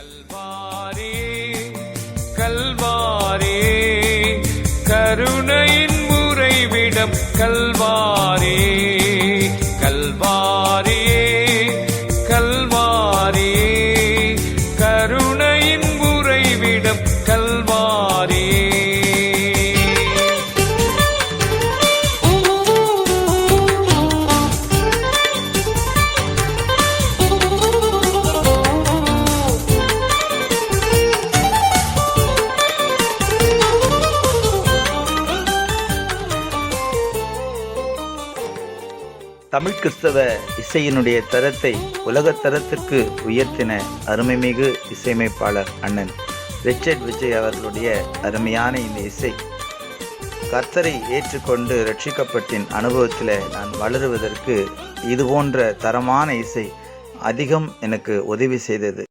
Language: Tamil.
கல்வாரி கல்வாரி கருணையின் உறைவிடம் கல்வாரே. தமிழ் கிறிஸ்தவ இசையினுடைய தரத்தை உலக தரத்திற்கு உயர்த்தின அருமைமிகு இசையமைப்பாளர் அண்ணன் ரிச்சர்ட் விஜய் அவர்களுடைய அருமையான இந்த இசை. கர்த்தரை ஏற்றுக்கொண்டு ரட்சிக்கப்பட்டின் அனுபவத்தில் நான் வளருவதற்கு இது போன்ற தரமான இசை அதிகம் எனக்கு உதவி செய்தது.